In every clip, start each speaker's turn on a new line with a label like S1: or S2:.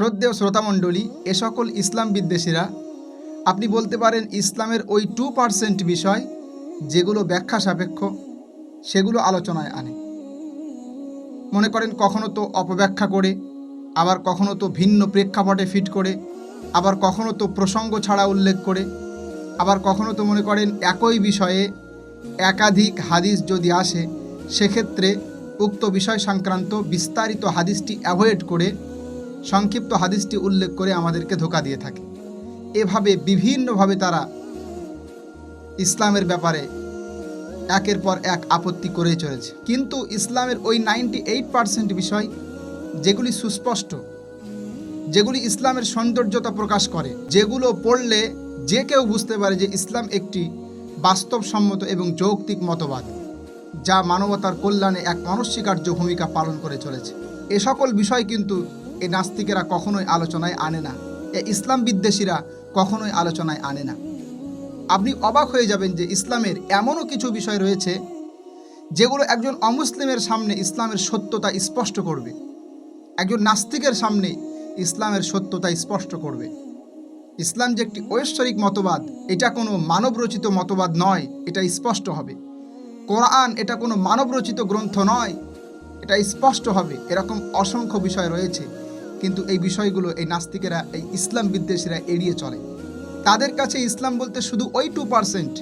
S1: শ্রদ্ধেয় শ্রোতামণ্ডলী, এ সকল ইসলাম বিদ্বেষীরা, আপনি বলতে পারেন ইসলামের ওই টু পার্সেন্ট বিষয়, যেগুলো ব্যাখ্যা সাপেক্ষ, সেগুলো আলোচনায় আনে। মনে করেন কখনো তো অপব্যাখ্যা করে, আবার কখনো তো ভিন্ন প্রেক্ষাপটে ফিট করে, আবার কখনো তো প্রসঙ্গ ছাড়া উল্লেখ করে, আবার কখনো তো মনে করেন একই বিষয়ে একাধিক হাদিস যদি আসে, সেক্ষেত্রে উক্ত বিষয় সংক্রান্ত বিস্তারিত হাদিসটি অ্যাভয়েড করে সংক্ষিপ্ত হাদিসটি উল্লেখ করে আমাদেরকে ধোকা দিয়ে থাকে। এভাবে বিভিন্নভাবে তারা ইসলামের ব্যাপারে একের পর এক আপত্তি করেই চলেছে। কিন্তু ইসলামের ওই নাইনটি এইট পার্সেন্ট বিষয় যেগুলি সুস্পষ্ট, যেগুলি ইসলামের সৌন্দর্যতা প্রকাশ করে, যেগুলো পড়লে যে কেউ বুঝতে পারে যে ইসলাম একটি বাস্তবসম্মত এবং যৌক্তিক মতবাদ, যা মানবতার কল্যাণে এক অনস্বীকার্য ভূমিকা পালন করে চলেছে। এ সকল বিষয় কিন্তু এই নাস্তিকেরা কখনোই আলোচনায় আনে না। এ ইসলাম বিদ্বেষীরা কখনোই আলোচনায় আনে না। আপনি অবাক হয়ে যাবেন যে ইসলামের এমনও কিছু বিষয় রয়েছে যেগুলো একজন অমুসলিমের সামনে ইসলামের সত্যতা স্পষ্ট করবে। একজন নাস্তিকের সামনে ইসলামের সত্যতা স্পষ্ট করবে। ইসলাম যে একটি ঐশ্বরিক মতবাদ, এটা কোনো মানবরচিত মতবাদ নয়, এটা স্পষ্ট হবে। কোরআন এটা কোনো মানবরচিত গ্রন্থ নয়, এটা স্পষ্ট হবে। এরকম অসংখ্য বিষয় রয়েছে। কিন্তু এই বিষয়গুলো এই নাস্তিকেরা, এই ইসলাম বিদ্বেষীরা এড়িয়ে চলে। তাদের কাছে ইসলাম বলতে শুধু ওই টু পার্সেন্ট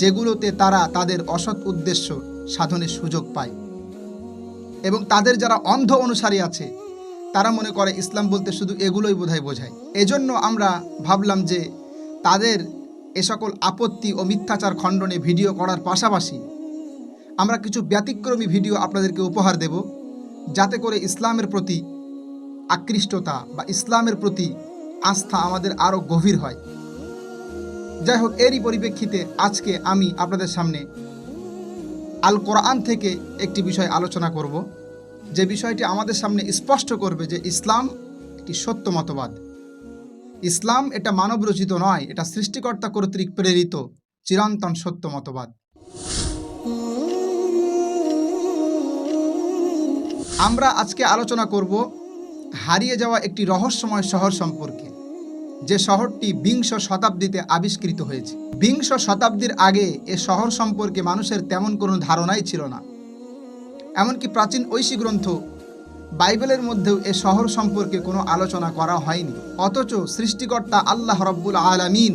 S1: যেগুলোতে তারা তাদের অসৎ উদ্দেশ্য সাধনের সুযোগ পায়। এবং তাদের যারা অন্ধ অনুসারী আছে, তারা মনে করে ইসলাম বলতে শুধু এগুলোই বোধহয় বোঝায়। এজন্য আমরা ভাবলাম যে তাদের এ সকল আপত্তি ও মিথ্যাচার খণ্ডনে ভিডিও করার পাশাপাশি আমরা কিছু ব্যতিক্রমী ভিডিও আপনাদেরকে উপহার দেব, যাতে করে ইসলামের প্রতি আকৃষ্টতা বা ইসলামের প্রতি আস্থা আমাদের আরও গভীর হয়। যাই হোক এরই পরিপ্রেক্ষিতে আজকে আমি আপনাদের সামনে আল কোরআন থেকে একটি বিষয় আলোচনা করব। যে বিষয়টি আমাদের সামনে স্পষ্ট করবে যে ইসলাম একটি সত্য মতবাদ। ইসলাম এটা মানবরচিত নয়, এটা সৃষ্টিকর্তা কর্তৃক প্রেরিত, চিরন্তন সত্য মতবাদ। আমরা আজকে আলোচনা করব হারিয়ে যাওয়া একটি রহস্যময় শহর সম্পর্কে, যে শহরটি বিংশ শতাব্দীতে আবিষ্কৃত হয়েছে। বিংশ শতাব্দীর আগে এ শহর সম্পর্কে মানুষের তেমন কোনো ধারণাই ছিল না। এমনকি প্রাচীন ঐশী গ্রন্থ বাইবেলের মধ্যেও এ শহর সম্পর্কে কোনো আলোচনা করা হয়নি। অথচ সৃষ্টিকর্তা আল্লাহ রব্বুল আলামিন,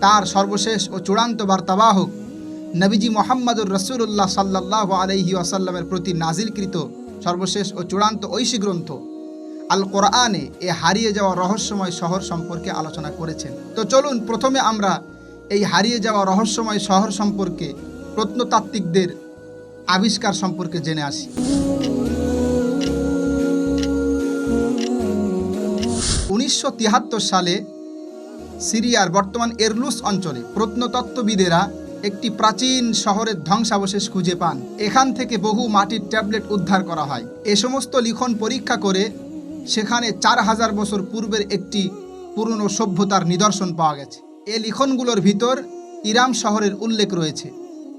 S1: তার সর্বশেষ ও চূড়ান্ত বার্তাবাহক নবীজি মোহাম্মদুর রসুল্লাহ সাল্লাহ আলহি আসাল্লামের প্রতি নাজিলকৃত সর্বশেষ ও চূড়ান্ত ঐশী গ্রন্থ আল কোরআনে এ হারিয়ে যাওয়া রহস্যময় শহর সম্পর্কে আলোচনা করেছেন। তো চলুন প্রথমে আমরা এই হারিয়ে যাওয়া রহস্যময় শহর সম্পর্কে প্রত্নতাত্ত্বিকদের আবিষ্কার সম্পর্কে জেনে আসি। উনিশশো তিয়াত্তর সালে সিরিয়ার বর্তমান এরলুস অঞ্চলে প্রত্নতত্ত্ববিদেরা একটি প্রাচীন শহরের ধ্বংসাবশেষ খুঁজে পান। এখান থেকে বহু মাটির ট্যাবলেট উদ্ধার করা হয়। এ সমস্ত লিখন পরীক্ষা করে সেখানে চার হাজার বছর পূর্বের একটি পুরনো সভ্যতার নিদর্শন পাওয়া গেছে। এ লিখনগুলোর ভিতর ইরাম শহরের উল্লেখ রয়েছে।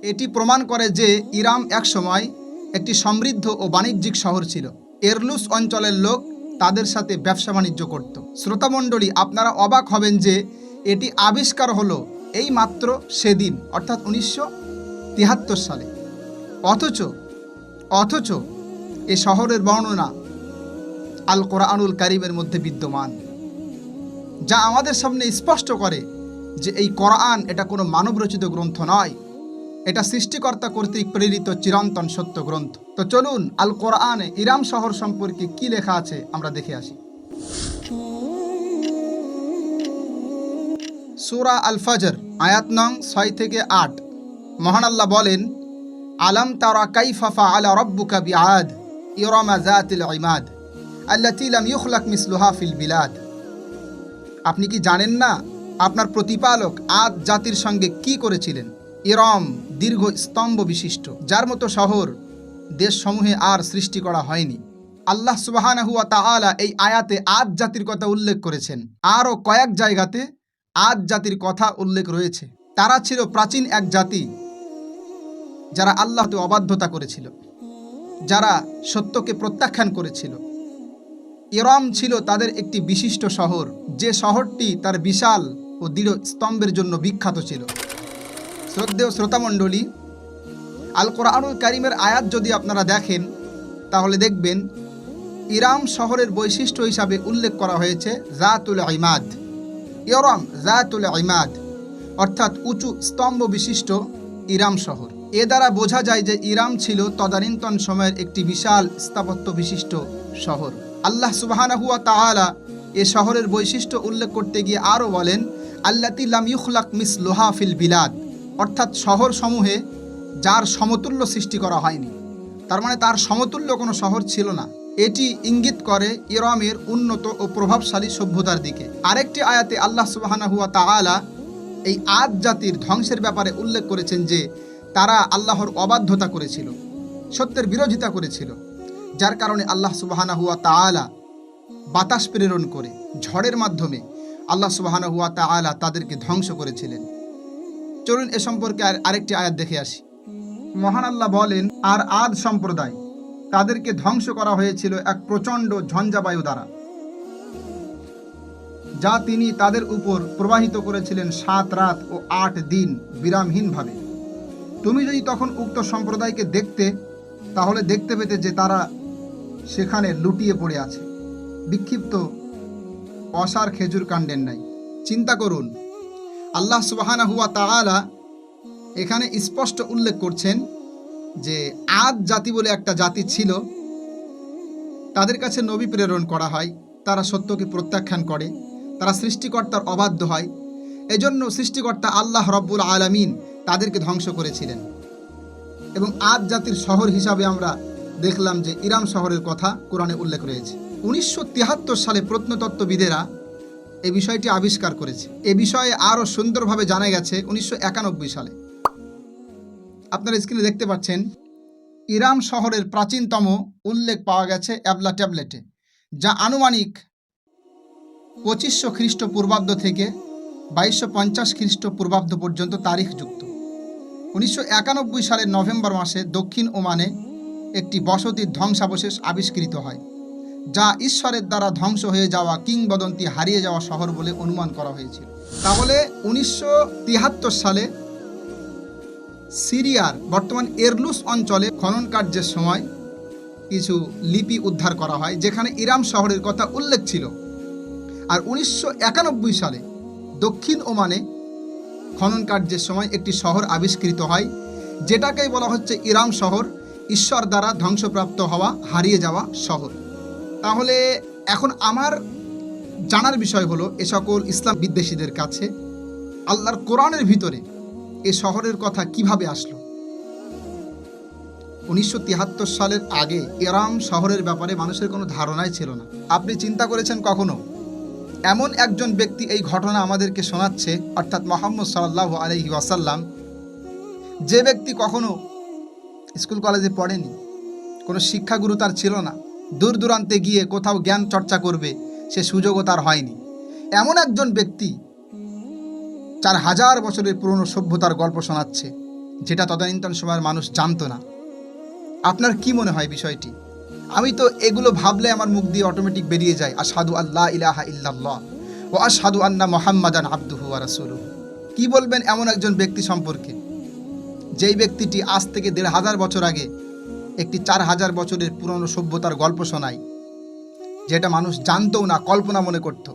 S1: এটি প্রমাণ করে যে ইরাম একসময় একটি সমৃদ্ধ ও বাণিজ্যিক শহর ছিল। এরলুস অঞ্চলের লোক তাদের সাথে ব্যবসা বাণিজ্য করত। শ্রোতামণ্ডলী, আপনারা অবাক হবেন যে এটি আবিষ্কার হলো এই মাত্র সেদিন, অর্থাৎ উনিশশো তিয়াত্তর সালে। অথচ অথচ এ শহরের বর্ণনা আল কোরআনুল কারিমের মধ্যে বিদ্যমান, যা আমাদের সামনে স্পষ্ট করে যে এই কোরআন এটা কোনো মানবরচিত গ্রন্থ নয়। এটা সৃষ্টিকর্তা কর্তৃক প্রেরিত চিরন্তন সত্য গ্রন্থ। তো চলুন আল কোরআনে ইরাম শহর সম্পর্কে কি লেখা আছে আমরা দেখে আসি। সুরা আল ফজর আয়াত নং ছয় থেকে আট। মহান আল্লাহ বলেন, আলম তারা কাইফাফা আলা রব্বুকা বিআদ ইরামা জাতিল ইমাদ। আল্লাতি লাম ইউখলাক মিসলুহা ফিল বিলাদ। আপনি কি জানেন না আপনার প্রতিপালক আদ জাতির সঙ্গে কি করেছিলেন? ইরম, দীর্ঘ স্তম্ভ বিশিষ্ট, যার মতো শহর দেশসমূহে আর সৃষ্টি করা হয়নি। আল্লাহ সুবাহানাহুয়া তাআলা এই আয়াতে আদ জাতির কথা উল্লেখ করেছেন। আরও কয়েক জায়গাতে আদ জাতির কথা উল্লেখ রয়েছে। তারা ছিল প্রাচীন এক জাতি যারা আল্লাহতে অবাধ্যতা করেছিল, যারা সত্যকে প্রত্যাখ্যান করেছিল। ইরাম ছিল তাদের একটি বিশিষ্ট শহর। যে শহরটি তার বিশাল ও দৃঢ় স্তম্ভের জন্য বিখ্যাত ছিল। শ্রদ্ধেয় শ্রোতামণ্ডলী আল কোরআনুল কারিমের আয়াত যদি আপনারা দেখেন, তাহলে দেখবেন ইরাম শহরের বৈশিষ্ট্য হিসাবে উল্লেখ করা হয়েছে জাতুল ইমাদ। ইরম জাতুল ইমাদ, অর্থাৎ উঁচু স্তম্ভ বিশিষ্ট ইরাম শহর। এ দ্বারা বোঝা যায় যে ইরাম ছিল তদানীন্তন সময়ের একটি বিশাল স্থাপত্য বিশিষ্ট শহর। আল্লাহ সুবাহানাহুয়া তাআলা এ শহরের বৈশিষ্ট্য উল্লেখ করতে গিয়ে আরও বলেন, আল্লাতি লাম ইউখলাক মিস লোহা ফিল বিলাদ। অর্থাৎ শহর সমূহে যার সমতুল্য সৃষ্টি করা হয়নি। তার মানে তার সমতুল্য কোনো শহর ছিল না। এটি ইঙ্গিত করে ইরামের উন্নত ও প্রভাবশালী সভ্যতার দিকে। আরেকটি আয়াতে আল্লাহ সুবাহানাহুয়া তাআলা এই আদ জাতির ধ্বংসের ব্যাপারে উল্লেখ করেছেন যে, তারা আল্লাহর অবাধ্যতা করেছিল, সত্যের বিরোধিতা করেছিল। যার কারণে আল্লাহ সুবাহানা হুয়া তাআলা বাতাস প্রেরণ করে, ঝড়ের মাধ্যমে আল্লাহ সুবাহানা হুয়া তাআলা তাদেরকে ধ্বংস করেছিলেন। চলুন এ সম্পর্কে আর আরেকটি আয়াত দেখে আসি। মহান আল্লাহ বলেন, আর আদ সম্প্রদায়, তাদেরকে ধ্বংস করা হয়েছিল এক প্রচণ্ড ঝঞ্ঝাবায়ু দ্বারা, যা তিনি তাদের উপর প্রবাহিত করেছিলেন সাত রাত ও আট দিন বিরামহীনভাবে। তুমি যদি তখন উক্ত সম্প্রদায়কে দেখতে, তাহলে দেখতে পেতে যে তারা সেখানে লুটিয়ে পড়ে আছে। বিক্ষিপ্ত অসার খেজুর কাণ্ডের নাই চিন্তা করুন, আল্লাহ সুবাহানা হুয়া তাআলা এখানে স্পষ্ট উল্লেখ করছেন যে আদ জাতি বলে একটা জাতি ছিল। তাদের কাছে নবী প্রেরণ করা হয়, তারা সত্যকে প্রত্যাখ্যান করে, তারা সৃষ্টিকর্তার অবাধ্য হয়। এজন্য সৃষ্টিকর্তা আল্লাহ রব্বুল আলামিন তাদেরকে ধ্বংস করেছিলেন। এবং আদ জাতির শহর হিসাবে আমরা দেখলাম যে ইরাম শহরের কথা কোরআনে উল্লেখ রয়েছে। উনিশশো তিয়াত্তর সালে প্রত্নতত্ত্ববিদেরা এই বিষয়টি আবিষ্কার করেছে। এ বিষয়ে আরও সুন্দরভাবে জানা গেছে উনিশশো একানব্বই সালে। আপনারা স্ক্রিনে দেখতে পাচ্ছেন, ইরাম শহরের প্রাচীনতম উল্লেখ পাওয়া গেছে অ্যাবলা ট্যাবলেটে, যা আনুমানিক পঁচিশশো খ্রিস্টপূর্বাব্দ থেকে বাইশশো পঞ্চাশ খ্রিস্টপূর্বাব্দ পর্যন্ত তারিখযুক্ত। উনিশশো একানব্বই সালের নভেম্বর মাসে দক্ষিণ ওমানে একটি বসতির ধ্বংসাবশেষ আবিষ্কৃত হয়, যা ঈশ্বরের দ্বারা ধ্বংস হয়ে যাওয়া কিংবদন্তি হারিয়ে যাওয়া শহর বলে অনুমান করা হয়েছিল। তাহলে উনিশশো তিয়াত্তর সালে সিরিয়ার বর্তমান এরলুস অঞ্চলে খনন কার্যের সময় কিছু লিপি উদ্ধার করা হয়, যেখানে ইরাম শহরের কথা উল্লেখ ছিল। আর উনিশশো একানব্বই সালে দক্ষিণ ওমানে খনন কার্যের সময় একটি শহর আবিষ্কৃত হয়, যেটাকেই বলা হচ্ছে ইরাম শহর। ঈশ্বর দ্বারা ধ্বংসপ্রাপ্ত হওয়া, হারিয়ে যাওয়া শহর। তাহলে এখন আমার জানার বিষয় হলো, এ সকল ইসলাম বিদ্বেষীদের কাছে আল্লাহর কোরআনের ভিতরে এ শহরের কথা কীভাবে আসলো? উনিশশো তিয়াত্তর সালের আগে এরাম শহরের ব্যাপারে মানুষের কোনো ধারণাই ছিল না। আপনি চিন্তা করেছেন কখনো? এমন একজন ব্যক্তি এই ঘটনা আমাদেরকে শোনাচ্ছে, অর্থাৎ মোহাম্মদ সাল্লাহ আলহি ওয়াসাল্লাম, যে ব্যক্তি কখনো স্কুল কলেজে পড়েনি। কোনো শিক্ষাগুরু তার ছিল না। দূর দূরান্তে গিয়ে কোথাও জ্ঞান চর্চা করবে, সে সুযোগও তার হয়নি। এমন একজন ব্যক্তি চার হাজার বছরের পুরনো সভ্যতার গল্প শোনাচ্ছে, যেটা তদানীন্তন সময়ের মানুষ জানতো না। আপনার কি মনে হয় বিষয়টি? আমি তো এগুলো ভাবলে আমার মুখ দিয়ে অটোমেটিক বেরিয়ে যায় আসাদু আল্লাহ ইলাহা ইল্লাল্লাহ ও আসাদু আন্না মোহাম্মদান আব্দুহু আর কি বলবেন এমন একজন ব্যক্তি সম্পর্কে? যেই ব্যক্তিটি আজ থেকে দেড় হাজার বছর আগে একটি চার হাজার বছরের পুরনো সভ্যতার গল্প শোনায়, যেটা মানুষ জানতও না, কল্পনা মনে করত।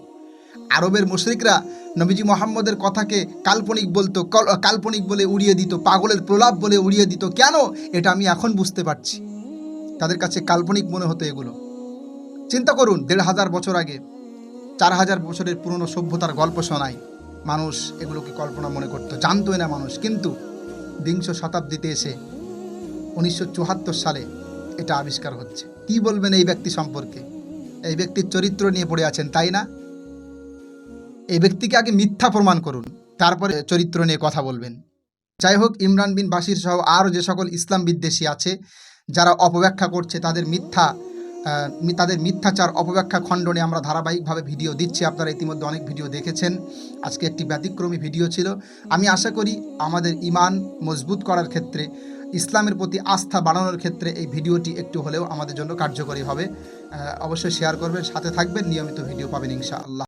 S1: আরবের মুশরিকরা নবীজি মোহাম্মদের কথাকে কাল্পনিক বলতো, কল- কাল্পনিক বলে উড়িয়ে দিত, পাগলের প্রলাপ বলে উড়িয়ে দিত। কেন? এটা আমি এখন বুঝতে পারছি। তাদের কাছে কাল্পনিক মনে হতো এগুলো। চিন্তা করুন, দেড় হাজার বছর আগে চার হাজার বছরের পুরনো সভ্যতার গল্প শোনায়, মানুষ এগুলোকে কল্পনা মনে করতো, জানতোই না মানুষ। কিন্তু বিংশ শতাব্দীতে এসে উনিশশো চুয়াত্তর সালে এটা আবিষ্কার হচ্ছে। কি বলবেন এই ব্যক্তি সম্পর্কে? এই ব্যক্তির চরিত্র নিয়ে পড়ে আছেন, তাই না? এই ব্যক্তিকে আগে মিথ্যা প্রমাণ করুন, তারপরে চরিত্র নিয়ে কথা বলবেন। যাই হোক, ইমরান বিন বাসির সহ আরও যে সকল ইসলাম বিদ্বেষী আছে, যারা অপব্যাখ্যা করছে তাদের মিথ্যা তাদের মিথ্যাচার অপব্যাখ্যা খণ্ডনে আমরা ধারাবাহিকভাবে ভিডিও দিচ্ছি। আপনারা ইতিমধ্যে অনেক ভিডিও দেখেছেন। আজকে একটি ব্যতিক্রমী ভিডিও ছিল। আমি আশা করি আমাদের ইমান মজবুত করার ক্ষেত্রে, ইসলামের প্রতি আস্থা বাড়ানোর ক্ষেত্রে এই ভিডিওটি একটু হলেও আমাদের জন্য কার্যকরী হবে। অবশ্যই শেয়ার করবেন, সাথে থাকবেন। নিয়মিত ভিডিও পাবেন ইনশাআল্লাহ।